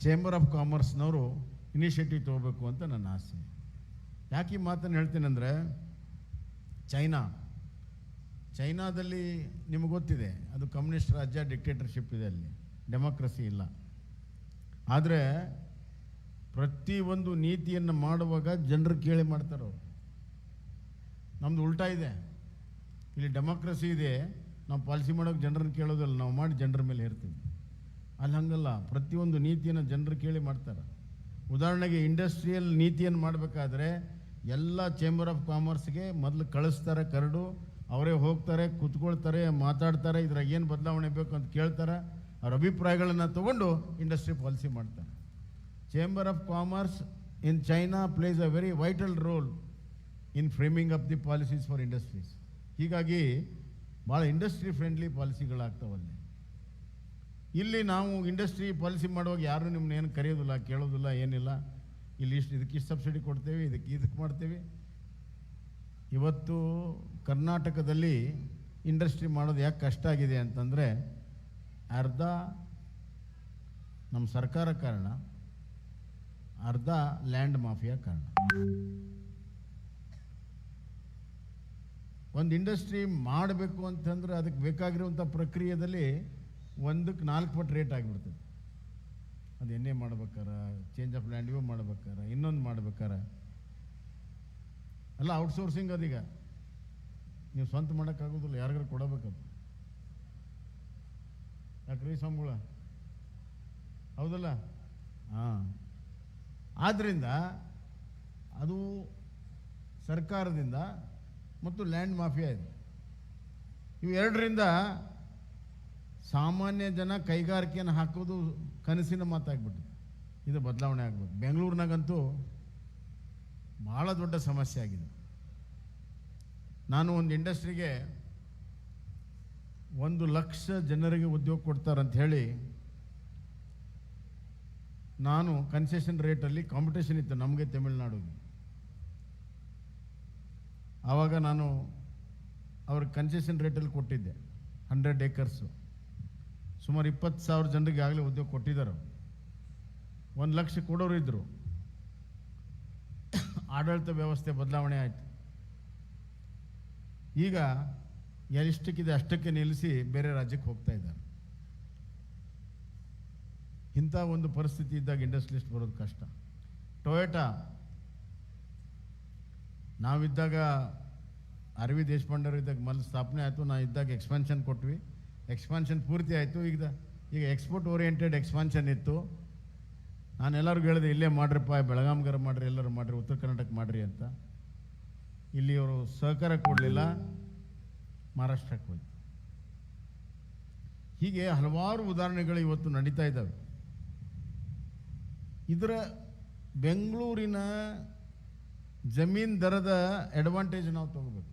ಚೇಂಬರ್ ಆಫ್ ಕಾಮರ್ಸ್ನವರು ಇನಿಷಿಯೇಟಿವ್ ತಗೋಬೇಕು ಅಂತ ನನ್ನ ಆಸೆ. ಯಾಕೆ ಈ ಮಾತನ್ನು ಹೇಳ್ತೀನಂದರೆ, ಚೈನಾ. ಚೈನಾದಲ್ಲಿ ನಿಮಗೆ ಗೊತ್ತಿದೆ, ಅದು ಕಮ್ಯುನಿಸ್ಟ್ ರಾಜ್ಯ ಡಿಕ್ಟೇಟರ್ಶಿಪ್ ಇದೆ ಅಲ್ಲಿ. ಡೆಮೋಕ್ರಸಿ ಇಲ್ಲ. ಆದರೆ ಪ್ರತಿಯೊಂದು ನೀತಿಯನ್ನು ಮಾಡುವಾಗ ಜನರು ಕೇಳಿ ಮಾಡ್ತಾರೆ ಅವರು. ನಮ್ಮದು ಉಲ್ಟಾ ಇದೆ. ಇಲ್ಲಿ ಡೆಮೋಕ್ರಸಿ ಇದೆ, ನಾವು ಪಾಲಿಸಿ ಮಾಡೋಕೆ ಜನರನ್ನು ಕೇಳೋದಲ್ಲ, ನಾವು ಮಾಡಿ ಜನರ ಮೇಲೆ ಇರ್ತೀವಿ ಅಲ್ಲಿ ಹಂಗಲ್ಲ ಪ್ರತಿಯೊಂದು ನೀತಿಯನ್ನು ಜನರು ಕೇಳಿ ಮಾಡ್ತಾರೆ. ಉದಾಹರಣೆಗೆ ಇಂಡಸ್ಟ್ರಿಯಲ್ ನೀತಿಯನ್ನು ಮಾಡಬೇಕಾದ್ರೆ ಎಲ್ಲ ಚೇಂಬರ್ ಆಫ್ ಕಾಮರ್ಸ್ಗೆ ಮೊದಲು ಕಳಿಸ್ತಾರೆ ಕರಡು, ಅವರೇ ಹೋಗ್ತಾರೆ, ಕುತ್ಕೊಳ್ತಾರೆ, ಮಾತಾಡ್ತಾರೆ, ಇದ್ರಾಗ ಏನು ಬದಲಾವಣೆ ಬೇಕು ಅಂತ ಕೇಳ್ತಾರೆ, ಅವ್ರ ಅಭಿಪ್ರಾಯಗಳನ್ನು ತಗೊಂಡು ಇಂಡಸ್ಟ್ರಿ ಪಾಲಿಸಿ ಮಾಡ್ತಾರೆ. Chamber of commerce in China plays a very vital role in framing up the policies for industries ಹೀಗಾಗಿ ಭಾಳ ಇಂಡಸ್ಟ್ರಿ ಫ್ರೆಂಡ್ಲಿ ಪಾಲಿಸಿಗಳಾಗ್ತಾವಲ್ಲಿ ಇಲ್ಲಿ ನಾವು ಇಂಡಸ್ಟ್ರಿ ಪಾಲಿಸಿ ಮಾಡುವಾಗ ಯಾರು ನಿಮ್ಮನ್ನ ಏನು ಕರೆಯೋದಿಲ್ಲ, ಕೇಳೋದಿಲ್ಲ, ಏನಿಲ್ಲ. ಇಲ್ಲಿ ಇಷ್ಟು, ಇದಕ್ಕೆ ಇಷ್ಟು ಸಬ್ಸಿಡಿ ಕೊಡ್ತೇವೆ, ಇದಕ್ಕೆ ಇದಕ್ಕೆ ಮಾಡ್ತೇವೆ. ಇವತ್ತು ಕರ್ನಾಟಕದಲ್ಲಿ ಇಂಡಸ್ಟ್ರಿ ಮಾಡೋದು ಯಾಕೆ ಕಷ್ಟ ಆಗಿದೆ ಅಂತಂದರೆ, ಅರ್ಧ ನಮ್ಮ ಸರ್ಕಾರ ಕಾರಣ, ಅರ್ಧ ಲ್ಯಾಂಡ್ ಮಾಫಿಯಾ ಕಾರಣ. ಒಂದು ಇಂಡಸ್ಟ್ರಿ ಮಾಡಬೇಕು ಅಂತಂದ್ರೆ ಅದಕ್ಕೆ ಬೇಕಾಗಿರುವಂಥ ಪ್ರಕ್ರಿಯೆಯಲ್ಲಿ ಒಂದಕ್ಕೆ ನಾಲ್ಕು ಪಟ್ಟು ರೇಟ್ ಆಗಿಬಿಡ್ತದೆ. ಅದು ಎಣ್ಣೆ ಮಾಡ್ಬೇಕಾರ ಚೇಂಜ್ ಆಫ್ ಲ್ಯಾಂಡ್ ಇವು ಮಾಡ್ಬೇಕಾರ, ಇನ್ನೊಂದು ಮಾಡ್ಬೇಕಾರ. ಅಲ್ಲ ಔಟ್ಸೋರ್ಸಿಂಗ್ ಅದೀಗ. ನೀವು ಸ್ವಂತ ಮಾಡೋಕ್ಕಾಗೋದಿಲ್ಲ ಯಾರಿಗಾರು ಕೊಡಬೇಕದು. ಯಾಕ್ರಿ ಸಂಬಳ ಹೌದಲ್ಲ? ಹಾಂ. ಆದ್ದರಿಂದ ಅದು ಸರ್ಕಾರದಿಂದ ಮತ್ತು ಲ್ಯಾಂಡ್ ಮಾಫಿಯಾ ಇದೆ. ಇವು ಎರಡರಿಂದ ಸಾಮಾನ್ಯ ಜನ ಕೈಗಾರಿಕೆಯನ್ನು ಹಾಕೋದು ಕನಸಿನ ಮಾತಾಗ್ಬಿಟ್ಟಿದೆ ಇದು ಬದಲಾವಣೆ ಆಗ್ಬೇಕು ಬೆಂಗಳೂರಿನಾಗಂತೂ ಭಾಳ ದೊಡ್ಡ ಸಮಸ್ಯೆ ಆಗಿದೆ. ನಾನು ಒಂದು ಇಂಡಸ್ಟ್ರಿಗೆ ಒಂದು ಲಕ್ಷ ಜನರಿಗೆ ಉದ್ಯೋಗ ಕೊಡ್ತಾರಂತ ಹೇಳಿ ನಾನು ಕನ್ಸೆಷನ್ ರೇಟಲ್ಲಿ ಕಾಂಪಿಟೇಷನ್ ಇತ್ತು ನಮಗೆ ತಮಿಳ್ನಾಡಿಗೆ. ಆವಾಗ ನಾನು ಅವ್ರಿಗೆ ಕನ್ಸೆಷನ್ ರೇಟಲ್ಲಿ ಕೊಟ್ಟಿದ್ದೆ ಹಂಡ್ರೆಡ್ ಏಕರ್ಸು ಸುಮಾರು ಇಪ್ಪತ್ತು ಸಾವಿರ ಜನರಿಗೆ ಆಗಲೇ ಉದ್ಯೋಗ ಕೊಟ್ಟಿದ್ದಾರೆ. ಒಂದು ಲಕ್ಷ ಕೊಡೋರು ಇದ್ದರು ಆಡಳಿತ ವ್ಯವಸ್ಥೆ ಬದಲಾವಣೆ ಆಯಿತು. ಈಗ ಎಷ್ಟಕ್ಕಿದೆ ಅಷ್ಟಕ್ಕೆ ನಿಲ್ಲಿಸಿ ಬೇರೆ ರಾಜ್ಯಕ್ಕೆ ಹೋಗ್ತಾ ಇದ್ದಾರೆ. ಇಂಥ ಒಂದು ಪರಿಸ್ಥಿತಿ ಇದ್ದಾಗ ಇಂಡಸ್ಟ್ರಿಲಿಸ್ಟ್ ಬರೋದು ಕಷ್ಟ. ಟೊಯೋಟಾ, ನಾವಿದ್ದಾಗ ಅರವಿ ದೇಶಪಾಂಡವ್ರು ಇದ್ದಾಗ ಮೊದಲು ಸ್ಥಾಪನೆ ಆಯಿತು ನಾವು ಇದ್ದಾಗ ಎಕ್ಸ್ಪೆನ್ಷನ್ ಕೊಟ್ವಿ. ಎಕ್ಸ್ಪಾನ್ಷನ್ ಪೂರ್ತಿ ಆಯಿತು. ಈಗ ಈಗ ಎಕ್ಸ್ಪೋರ್ಟ್ ಓರಿಯೆಂಟೆಡ್ ಎಕ್ಸ್ಪಾನ್ಷನ್ ಇತ್ತು. ನಾನು ಎಲ್ಲರಿಗೂ ಹೇಳಿದೆ, ಇಲ್ಲೇ ಮಾಡ್ರಿಪ್ಪ ಬೆಳಗಾಂಗರ ಮಾಡಿರಿ, ಎಲ್ಲರೂ ಮಾಡಿರಿ, ಉತ್ತರ ಕರ್ನಾಟಕ ಮಾಡಿರಿ ಅಂತ. ಇಲ್ಲಿ ಅವರು ಸಹಕಾರ ಕೊಡಲಿಲ್ಲ, ಮಹಾರಾಷ್ಟ್ರಕ್ಕೆ ಹೋಯ್ತು. ಹೀಗೆ ಹಲವಾರು ಉದಾಹರಣೆಗಳು ಇವತ್ತು ನಡೀತಾ ಇದ್ದಾವೆ. ಇದರ ಬೆಂಗಳೂರಿನ ಜಮೀನ್ ದರದ ಅಡ್ವಾಂಟೇಜ್ ನಾವು ತಗೋಬೇಕು.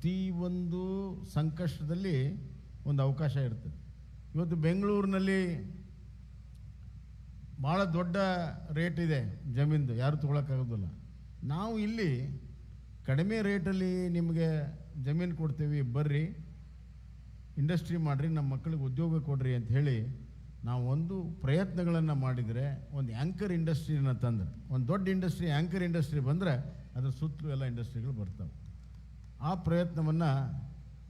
ಪ್ರತಿಯೊಂದು ಸಂಕಷ್ಟದಲ್ಲಿ ಒಂದು ಅವಕಾಶ ಇರ್ತದೆ. ಇವತ್ತು ಬೆಂಗಳೂರಿನಲ್ಲಿ ಭಾಳ ದೊಡ್ಡ ರೇಟ್ ಇದೆ ಜಮೀನ್ದು, ಯಾರು ತೊಗೊಳಕ್ಕಾಗೋದಿಲ್ಲ. ನಾವು ಇಲ್ಲಿ ಕಡಿಮೆ ರೇಟಲ್ಲಿ ನಿಮಗೆ ಜಮೀನು ಕೊಡ್ತೀವಿ, ಬರ್ರಿ, ಇಂಡಸ್ಟ್ರಿ ಮಾಡಿರಿ, ನಮ್ಮ ಮಕ್ಕಳಿಗೆ ಉದ್ಯೋಗ ಕೊಡ್ರಿ ಅಂತ ಹೇಳಿ ನಾವು ಒಂದು ಪ್ರಯತ್ನಗಳನ್ನು ಮಾಡಿದರೆ, ಒಂದು ಆ್ಯಂಕರ್ ಇಂಡಸ್ಟ್ರಿನ ತಂದರೆ, ಒಂದು ದೊಡ್ಡ ಇಂಡಸ್ಟ್ರಿ ಆ್ಯಂಕರ್ ಇಂಡಸ್ಟ್ರಿ ಬಂದರೆ ಅದರ ಸುತ್ತಲೂ ಎಲ್ಲ ಇಂಡಸ್ಟ್ರಿಗಳು ಬರ್ತವೆ. ಆ ಪ್ರಯತ್ನವನ್ನು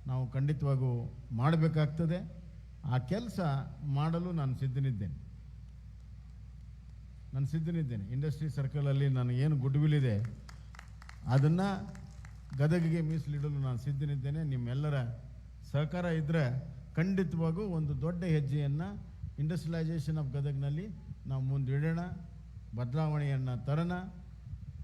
ನಾವು ಖಂಡಿತವಾಗೂ ಮಾಡಬೇಕಾಗ್ತದೆ. ಆ ಕೆಲಸ ಮಾಡಲು ನಾನು ಸಿದ್ಧನಿದ್ದೇನೆ. ನಾನು ಸಿದ್ಧನಿದ್ದೇನೆ. ಇಂಡಸ್ಟ್ರಿ ಸರ್ಕಲಲ್ಲಿ ನಾನು ಏನು ಗುಡ್ ವಿಲ್ ಇದೆ ಅದನ್ನು ಗದಗಿಗೆ ಮೀಸಲಿಡಲು ನಾನು ಸಿದ್ಧನಿದ್ದೇನೆ. ನಿಮ್ಮೆಲ್ಲರ ಸಹಕಾರ ಇದ್ದರೆ ಖಂಡಿತವಾಗೂ ಒಂದು ದೊಡ್ಡ ಹೆಜ್ಜೆಯನ್ನು ಇಂಡಸ್ಟ್ರಿಯಲೈಸೇಷನ್ ಆಫ್ ಗದಗಿನಲ್ಲಿ ನಾವು ಮುಂದಿಡೋಣ. ಬದಲಾವಣೆಯನ್ನು ತರೋಣ.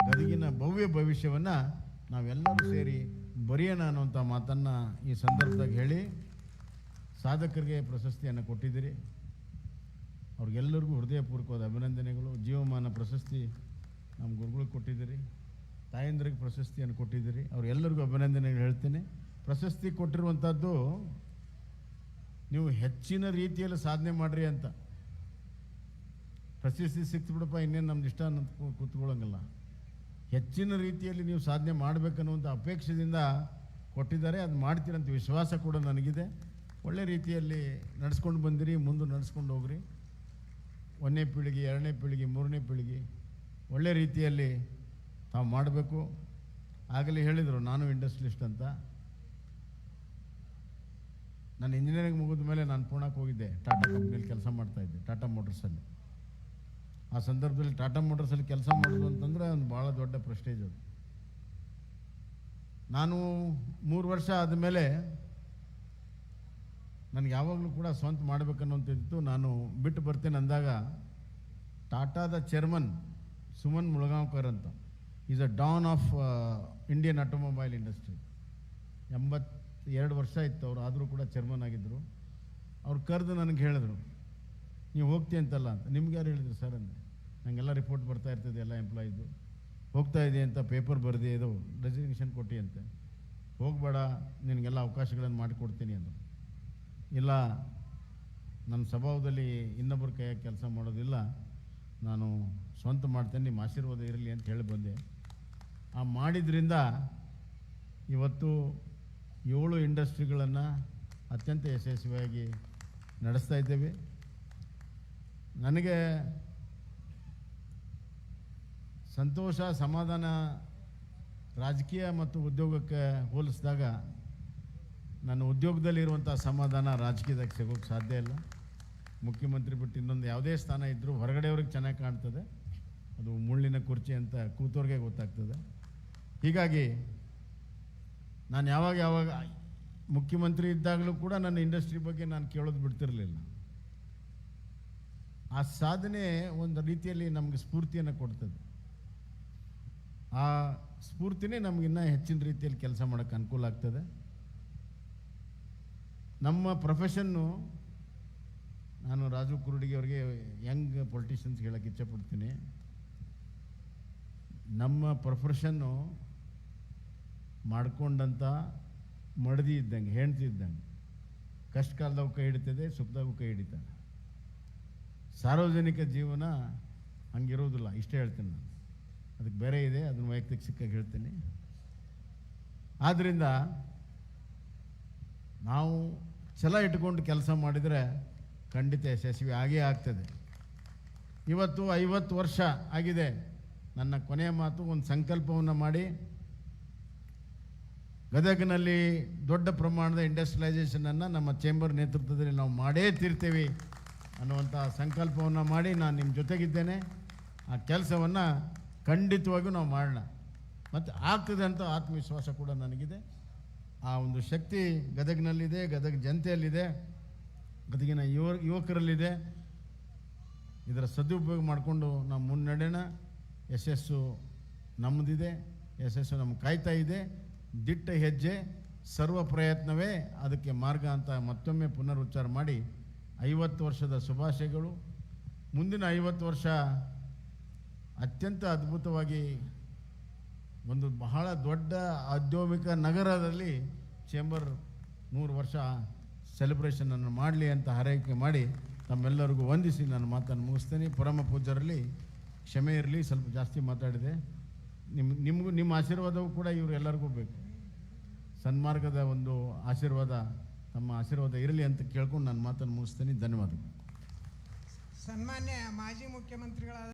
ಗದಗಿನ ಭವ್ಯ ಭವಿಷ್ಯವನ್ನು ನಾವೆಲ್ಲರೂ ಸೇರಿ ಬರೆಯೋಣ ಅನ್ನುವಂಥ ಮಾತನ್ನು ಈ ಸಂದರ್ಭದಾಗ ಹೇಳಿ ಸಾಧಕರಿಗೆ ಪ್ರಶಸ್ತಿಯನ್ನು ಕೊಟ್ಟಿದ್ದೀರಿ. ಅವ್ರಿಗೆಲ್ಲರಿಗೂ ಹೃದಯಪೂರ್ವಕವಾದ ಅಭಿನಂದನೆಗಳು. ಜೀವಮಾನ ಪ್ರಶಸ್ತಿ ನಮ್ಮ ಗುರುಗಳಿಗೆ ಕೊಟ್ಟಿದ್ದೀರಿ. ತಾಯಂದ್ರಿಗೆ ಪ್ರಶಸ್ತಿಯನ್ನು ಕೊಟ್ಟಿದ್ದೀರಿ. ಅವರೆಲ್ಲರಿಗೂ ಅಭಿನಂದನೆಗಳು ಹೇಳ್ತೀನಿ. ಪ್ರಶಸ್ತಿ ಕೊಟ್ಟಿರುವಂಥದ್ದು ನೀವು ಹೆಚ್ಚಿನ ರೀತಿಯಲ್ಲಿ ಸಾಧನೆ ಮಾಡಿರಿ ಅಂತ. ಪ್ರಶಸ್ತಿ ಸಿಕ್ತು ಬಿಡಪ್ಪ, ಇನ್ನೇನು ನಮ್ದು ಇಷ್ಟ ಕೂ- ಕೂತ್ಕೊಳ್ಳೋಂಗಿಲ್ಲ. ಹೆಚ್ಚಿನ ರೀತಿಯಲ್ಲಿ ನೀವು ಸಾಧನೆ ಮಾಡಬೇಕನ್ನುವಂಥ ಅಪೇಕ್ಷೆಯಿಂದ ಕೊಟ್ಟಿದ್ದಾರೆ. ಅದು ಮಾಡ್ತೀರಂತ ವಿಶ್ವಾಸ ಕೂಡ ನನಗಿದೆ. ಒಳ್ಳೆ ರೀತಿಯಲ್ಲಿ ನಡೆಸ್ಕೊಂಡು ಬಂದಿರಿ, ಮುಂದೆ ನಡೆಸ್ಕೊಂಡು ಹೋಗ್ರಿ. ಒಂದನೇ ಪೀಳಿಗೆ, ಎರಡನೇ ಪೀಳಿಗೆ, ಮೂರನೇ ಪೀಳಿಗೆ ಒಳ್ಳೆ ರೀತಿಯಲ್ಲಿ ತಾವು ಮಾಡಬೇಕು. ಆಗಲೇ ಹೇಳಿದರು, ನಾನು ಇಂಡಸ್ಟ್ರಿಲಿಸ್ಟ್ ಅಂತ. ನಾನು ಇಂಜಿನಿಯರಿಂಗ್ ಮುಗಿದ ಮೇಲೆ ನಾನು ಪೂರ್ಣಕ್ಕೆ ಹೋಗಿದ್ದೆ. ಟಾಟಾ ಕಂಪ್ನಿಯಲ್ಲಿ ಕೆಲಸ ಮಾಡ್ತಾಯಿದ್ದೆ ಟಾಟಾ ಮೋಟರ್ಸಲ್ಲಿ. ಆ ಸಂದರ್ಭದಲ್ಲಿ ಟಾಟಾ ಮೋಟರ್ಸಲ್ಲಿ ಕೆಲಸ ಮಾಡೋದು ಅಂತಂದರೆ ಒಂದು ಭಾಳ ದೊಡ್ಡ ಪ್ರೆಸ್ಟೇಜ್ ಅದು. ನಾನು ಮೂರು ವರ್ಷ ಆದಮೇಲೆ ನನಗೆ ಯಾವಾಗಲೂ ಕೂಡ ಸ್ವಂತ ಮಾಡಬೇಕನ್ನೋಂಥದ್ದಿತ್ತು ನಾನು ಬಿಟ್ಟು ಬರ್ತೇನೆ ಅಂದಾಗ ಟಾಟಾದ ಚೇರ್ಮನ್ ಸುಮನ್ ಮುಳಗಾಂವ್ಕರ್ ಅಂತ. Is a don of Indian automobile industry ಎಂಬತ್ತು ಎರಡು ವರ್ಷ ಇತ್ತು, ಅವರು ಆದರೂ ಕೂಡ ಚೇರ್ಮನ್ ಆಗಿದ್ದರು ಅವ್ರು ಕರೆದು ನನಗೆ ಹೇಳಿದ್ರು ನೀವು ಹೋಗ್ತೀಯ ಅಂತಲ್ಲ ಅಂತ. ನಿಮ್ಗೆ ಯಾರು ಹೇಳಿದ್ರು ಸರ್ ಅಂದರೆ? ನನಗೆಲ್ಲ ರಿಪೋರ್ಟ್ ಬರ್ತಾ ಇರ್ತದೆ ಎಲ್ಲ ಎಂಪ್ಲಾಯಿದು ಹೋಗ್ತಾ ಇದೆ ಅಂತ ಪೇಪರ್ ಬರೆದಿ ಇದು ರೆಸಿಗ್ನೇಷನ್ ಕೊಟ್ಟಿ ಅಂತೆ. ಹೋಗಬೇಡ, ನಿನಗೆಲ್ಲ ಅವಕಾಶಗಳನ್ನು ಮಾಡಿಕೊಡ್ತೀನಿ ಅಂದರು. ಇಲ್ಲ, ನನ್ನ ಸ್ವಭಾವದಲ್ಲಿ ಇನ್ನೊಬ್ಬರು ಕೈಯಾಗಿ ಕೆಲಸ ಮಾಡೋದಿಲ್ಲ. ನಾನು ಸ್ವಂತ ಮಾಡ್ತೇನೆ, ನಿಮ್ಮ ಆಶೀರ್ವಾದ ಇರಲಿ ಅಂತ ಹೇಳಿ ಬಂದೆ. ಆ ಮಾಡಿದ್ರಿಂದ ಇವತ್ತು ಏಳು ಇಂಡಸ್ಟ್ರಿಗಳನ್ನು ಅತ್ಯಂತ ಯಶಸ್ವಿಯಾಗಿ ನಡೆಸ್ತಾ ಇದ್ದೇವೆ. ನನಗೆ ಸಂತೋಷ, ಸಮಾಧಾನ ರಾಜಕೀಯ ಮತ್ತು ಉದ್ಯೋಗಕ್ಕೆ ಹೋಲಿಸಿದಾಗ ನನ್ನ ಉದ್ಯೋಗದಲ್ಲಿರುವಂಥ ಸಮಾಧಾನ ರಾಜಕೀಯದಾಗ ಸಿಗೋಕ್ಕೆ ಸಾಧ್ಯ ಇಲ್ಲ. ಮುಖ್ಯಮಂತ್ರಿ ಬಿಟ್ಟು ಇನ್ನೊಂದು ಯಾವುದೇ ಸ್ಥಾನ ಇದ್ದರೂ ಹೊರಗಡೆಯವ್ರಿಗೆ ಚೆನ್ನಾಗಿ ಕಾಣ್ತದೆ. ಅದು ಮುಳ್ಳಿನ ಕುರ್ಚಿ ಅಂತ ಕೂತವ್ರಿಗೆ ಗೊತ್ತಾಗ್ತದೆ. ಹೀಗಾಗಿ ನಾನು ಯಾವಾಗ ಯಾವಾಗ ಮುಖ್ಯಮಂತ್ರಿ ಇದ್ದಾಗಲೂ ಕೂಡ ನನ್ನ ಇಂಡಸ್ಟ್ರಿ ಬಗ್ಗೆ ನಾನು ಕೇಳೋದು ಬಿಡ್ತಿರಲಿಲ್ಲ. ಆ ಸಾಧನೆ ಒಂದು ರೀತಿಯಲ್ಲಿ ನಮಗೆ ಸ್ಫೂರ್ತಿಯನ್ನು ಕೊಡ್ತದೆ. ಆ ಸ್ಫೂರ್ತಿನೇ ನಮಗಿನ್ನ ಹೆಚ್ಚಿನ ರೀತಿಯಲ್ಲಿ ಕೆಲಸ ಮಾಡೋಕ್ಕೆ ಅನುಕೂಲ ಆಗ್ತದೆ. ನಮ್ಮ ಪ್ರೊಫೆಷನ್ನು ನಾನು ರಾಜು ಕುರುಡಿಗೆ ಅವರಿಗೆ ಯಂಗ್ ಪೊಲಿಟಿಷಿಯನ್ಸ್ ಹೇಳೋಕ್ಕೆ ಇಚ್ಛಪಡ್ತೀನಿ ನಮ್ಮ ಪ್ರೊಫೆಷನ್ನು ಮಾಡ್ಕೊಂಡಂಥ ಮಡದಿ ಇದ್ದಂಗೆ ಹೆಣ್ತಿದ್ದಂಗೆ ಕಷ್ಟ ಕಾಲದಾಗ ಕೈ ಹಿಡಿತದೆ ಸುಖದಾಗೂ ಕೈ ಹಿಡಿತಾರೆ. ಸಾರ್ವಜನಿಕ ಜೀವನ ಹಂಗಿರೋದಿಲ್ಲ ಇಷ್ಟೇ ಹೇಳ್ತೀನಿ ನಾನು. ಅದಕ್ಕೆ ಬೇರೆ ಇದೆ, ಅದನ್ನು ವೈಯಕ್ತಿಕ ಸಿಕ್ಕಾಗಿ ಹೇಳ್ತೀನಿ. ಆದ್ದರಿಂದ ನಾವು ಛಲ ಇಟ್ಕೊಂಡು ಕೆಲಸ ಮಾಡಿದರೆ ಖಂಡಿತ ಯಶಸ್ವಿ ಆಗೇ ಆಗ್ತದೆ. ಇವತ್ತು ಐವತ್ತು ವರ್ಷ ಆಗಿದೆ. ನನ್ನ ಕೊನೆಯ ಮಾತು, ಒಂದು ಸಂಕಲ್ಪವನ್ನು ಮಾಡಿ. ಗದಗಿನಲ್ಲಿ ದೊಡ್ಡ ಪ್ರಮಾಣದ ಇಂಡಸ್ಟ್ರಿಯಲೈಸೇಷನನ್ನು ನಮ್ಮ ಚೇಂಬರ್ ನೇತೃತ್ವದಲ್ಲಿ ನಾವು ಮಾಡೇ ತೀರ್ತೀವಿ. ಅನ್ನುವಂಥ ಸಂಕಲ್ಪವನ್ನು ಮಾಡಿ ನಾನು ನಿಮ್ಮ ಜೊತೆಗಿದ್ದೇನೆ. ಆ ಕೆಲಸವನ್ನು ಖಂಡಿತವಾಗಿಯೂ ನಾವು ಮಾಡೋಣ ಮತ್ತು ಆಗ್ತದೆ ಅಂತ ಆತ್ಮವಿಶ್ವಾಸ ಕೂಡ ನನಗಿದೆ. ಆ ಒಂದು ಶಕ್ತಿ ಗದಗಿನಲ್ಲಿದೆ, ಗದಗ ಜನತೆಯಲ್ಲಿದೆ, ಗದಗಿನ ಯುವ, ಯುವಕರಲ್ಲಿದೆ. ಇದರ ಸದುಪಯೋಗ ಮಾಡಿಕೊಂಡು ನಾವು ಮುನ್ನಡೆಯೋಣ ಯಶಸ್ಸು ನಮ್ಮದಿದೆ ಯಶಸ್ಸು ನಮ್ಮ ಕಾಯ್ತಾ ಇದೆ. ದಿಟ್ಟ ಹೆಜ್ಜೆ, ಸರ್ವ ಪ್ರಯತ್ನವೇ ಅದಕ್ಕೆ ಮಾರ್ಗ ಅಂತ ಮತ್ತೊಮ್ಮೆ ಪುನರುಚ್ಚಾರ ಮಾಡಿ ಐವತ್ತು ವರ್ಷದ ಶುಭಾಶಯಗಳು. ಮುಂದಿನ ಐವತ್ತು ವರ್ಷ ಅತ್ಯಂತ ಅದ್ಭುತವಾಗಿ ಒಂದು ಬಹಳ ದೊಡ್ಡ ಔದ್ಯೋಗಿಕ ನಗರದಲ್ಲಿ ಚೇಂಬರ್ ನೂರು ವರ್ಷ ಸೆಲೆಬ್ರೇಷನನ್ನು ಮಾಡಲಿ ಅಂತ ಹಾರೈಕೆ ಮಾಡಿ ತಮ್ಮೆಲ್ಲರಿಗೂ ವಂದಿಸಿ ನಾನು ಮಾತನ್ನು ಮುಗಿಸ್ತೇನೆ. ಪರಮ ಪೂಜರಲ್ಲಿ ಕ್ಷಮೆ ಇರಲಿ. ಸ್ವಲ್ಪ ಜಾಸ್ತಿ ಮಾತಾಡಿದೆ. ನಿಮ್ಮ ನಿಮಗೂ ನಿಮ್ಮ ಆಶೀರ್ವಾದವೂ ಕೂಡ ಇವರೆಲ್ಲರಿಗೂ ಬೇಕು. ಸನ್ಮಾರ್ಗದ ಒಂದು ಆಶೀರ್ವಾದ ತಮ್ಮ ಆಶೀರ್ವಾದ ಇರಲಿ ಅಂತ ಕೇಳ್ಕೊಂಡು ನನ್ನ ಮಾತನ್ನು ಮುಗಿಸ್ತೀನಿ. ಧನ್ಯವಾದಗಳು. ಸನ್ಮಾನ್ಯ ಮಾಜಿ ಮುಖ್ಯಮಂತ್ರಿಗಳಾದ